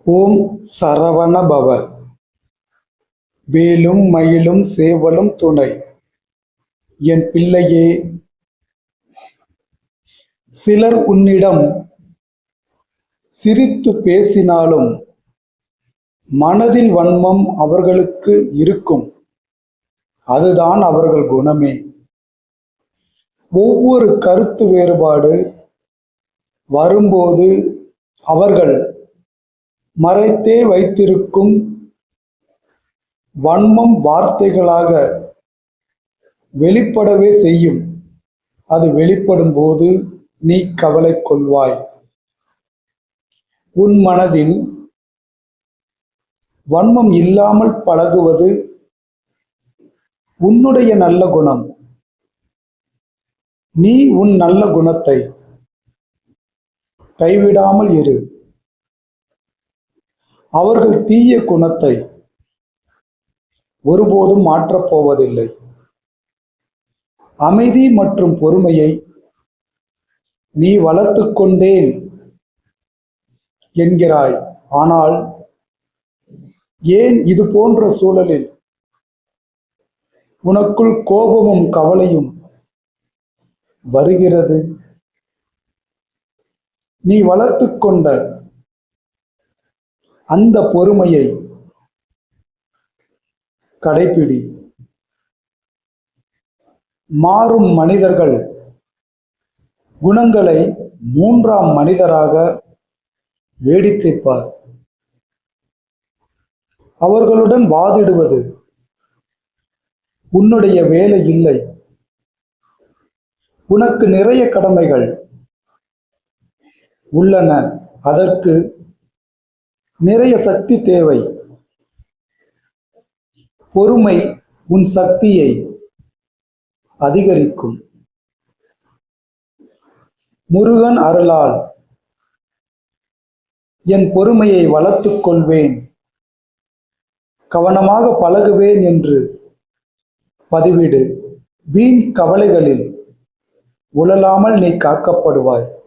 ஓம் சரவண பவ வேலும் மயிலும் சேவலும் துணை. என் பிள்ளையே சிலர் உன்னிடம் சிரித்து பேசினாலும் மனதில் வன்மம் அவர்களுக்கு இருக்கும். அதுதான் அவர்கள் குணமே. ஒவ்வொரு கருத்து வேறுபாடு வரும்போது அவர்கள் மறைத்தே வைத்திருக்கும் வன்மம் வார்த்தைகளாக வெளிப்படவே செய்யும். அது வெளிப்படும் போது நீ கவலை கொள்வாய். உன் மனதில் வன்மம் இல்லாமல் பழகுவது உன்னுடைய நல்ல குணம். நீ உன் நல்ல குணத்தை கைவிடாமல் இரு. அவர்கள் தீய குணத்தை ஒருபோதும் மாற்றப் போவதில்லை. அமைதி மற்றும் பொறுமையை நீ வளர்த்து கொண்டேன் என்கிறாய். ஆனால் ஏன் இது போன்ற சூழலில்? உனக்குள் கோபமும் கவலையும் வருகிறது. நீ வளர்த்து கொண்ட அந்த பொறுமையை கடைப்பிடி. மாறும் மனிதர்கள் குணங்களை மூன்றாம் மனிதராக வேடிக்கை பார் அவர்களுடன் வாதிடுவது உன்னுடைய வேலை இல்லை. உனக்கு நிறைய கடமைகள் உள்ளன. அதற்கு நிறைய சக்தி தேவை. பொறுமை உன் சக்தியை அதிகரிக்கும். முருகன் அருளால் என் பொறுமையை வளர்த்துக் கொள்வேன். கவனமாக பழகுவேன் என்று பதிவிடு. வீண் கவலைகளில் உழலாமல் நீ காக்கப்படுவாய்.